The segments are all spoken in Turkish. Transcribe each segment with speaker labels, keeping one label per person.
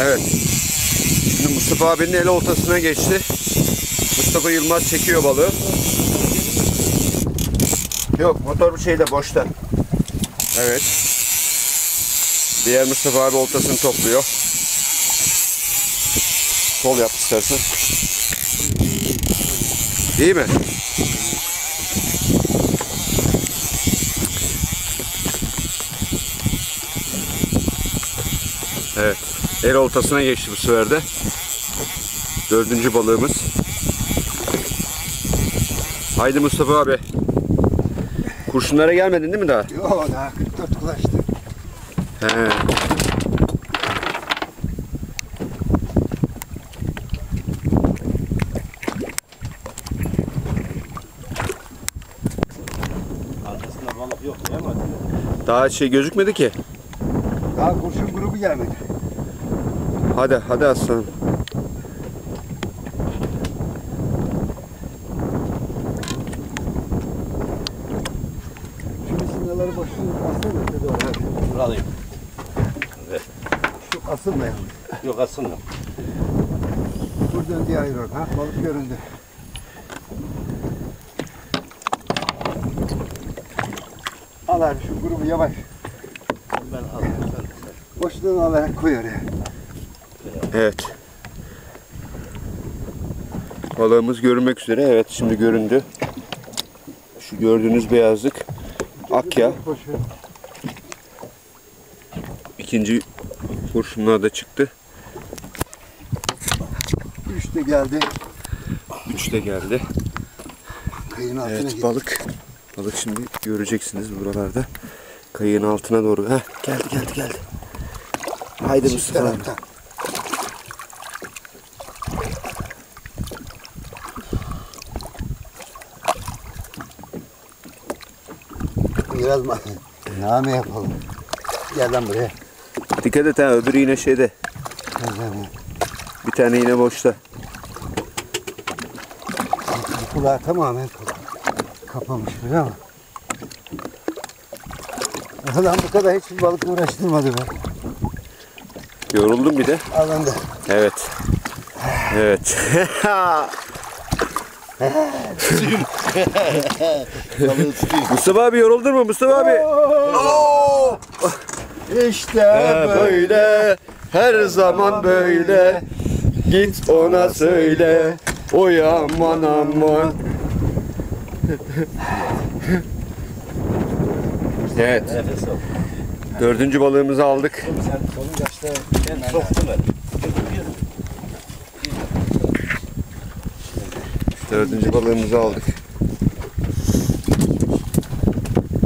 Speaker 1: Evet. Şimdi Mustafa abinin el oltasına geçti. Mustafa Yılmaz çekiyor balığı. Yok motor bu şeyde boşta. Evet. Diğer Mustafa abi oltasını topluyor. Sol yap istersen. İyi mi? Evet. El oltasına geçti bu sefer de. Dördüncü balığımız. Haydi Mustafa abi. Kurşunlara gelmedin değil mi daha?
Speaker 2: Yok daha 44 ulaştı.
Speaker 1: He.
Speaker 3: Arkasında balık yok değil mi?
Speaker 1: Daha şey gözükmedi ki.
Speaker 2: Daha kurşun grubu gelmedi.
Speaker 1: Hadi hadi aslanım.
Speaker 2: Şu misinaları boşluğu asılma. Dedi oraya.
Speaker 3: Dur alayım.
Speaker 2: Şu asılmayalım.
Speaker 3: Yok aslında.
Speaker 2: Buradan diye ayırıyor. Ha balık göründü. Al abi şu grubu yavaş.
Speaker 3: Ben alayım.
Speaker 2: Boşluğunu alarak koy oraya.
Speaker 1: Evet. Balığımız görünmek üzere. Evet şimdi göründü. Şu gördüğünüz beyazlık akya. İkinci kurşunlar da çıktı.
Speaker 2: Üç de geldi.
Speaker 1: Üç de geldi.
Speaker 2: Kayın altına
Speaker 1: Evet balık. Balık şimdi göreceksiniz buralarda. Kayığın altına doğru. Heh, geldi geldi geldi. Haydi Mustafa
Speaker 2: Biraz? Name yapalım. Gel lan buraya.
Speaker 1: Dikkat et ha öbürü yine şeyde. Bir tane yine boşta.
Speaker 2: Bu Kulağı tamamen kapamış böyle ama. Lan bu kadar hiç balık uğraştırmadı be.
Speaker 1: Yoruldum bir de.
Speaker 2: Alındı.
Speaker 1: Evet. Evet. Mustafa abi yoruldun mu? Mustafa abi? Oo!
Speaker 2: İşte
Speaker 1: böyle. her zaman böyle. Git ona söyle. Oy aman aman. Evet. Dördüncü balığımızı aldık.
Speaker 3: Sen solun kaçta ben soktum ben.
Speaker 1: Dördüncü balığımızı aldık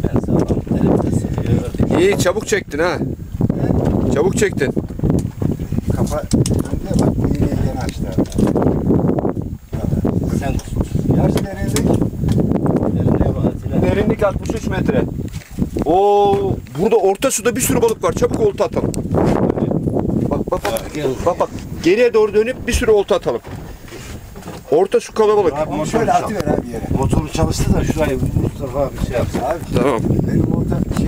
Speaker 3: Ben sağlam. Elimde sıkıyor.
Speaker 1: İyi çabuk çektin ha çabuk çektin
Speaker 2: Kafa önde bak bu yine yeni açtı.
Speaker 3: Sen tut.
Speaker 2: Yaş derinlik.
Speaker 3: Eline bak Atilla.
Speaker 1: Derinlik 63 metre Oo, burada orta suda bir sürü balık var çabuk olta atalım Bak bak bak bak bak geriye doğru dönüp bir sürü olta atalım Orta su kalabalık
Speaker 2: Onu şöyle atıver abi yere.
Speaker 3: Motoru çalıştı da şurayı Mustafa abi şey yapsın.
Speaker 2: Abi
Speaker 1: Tamam
Speaker 2: benim orada şey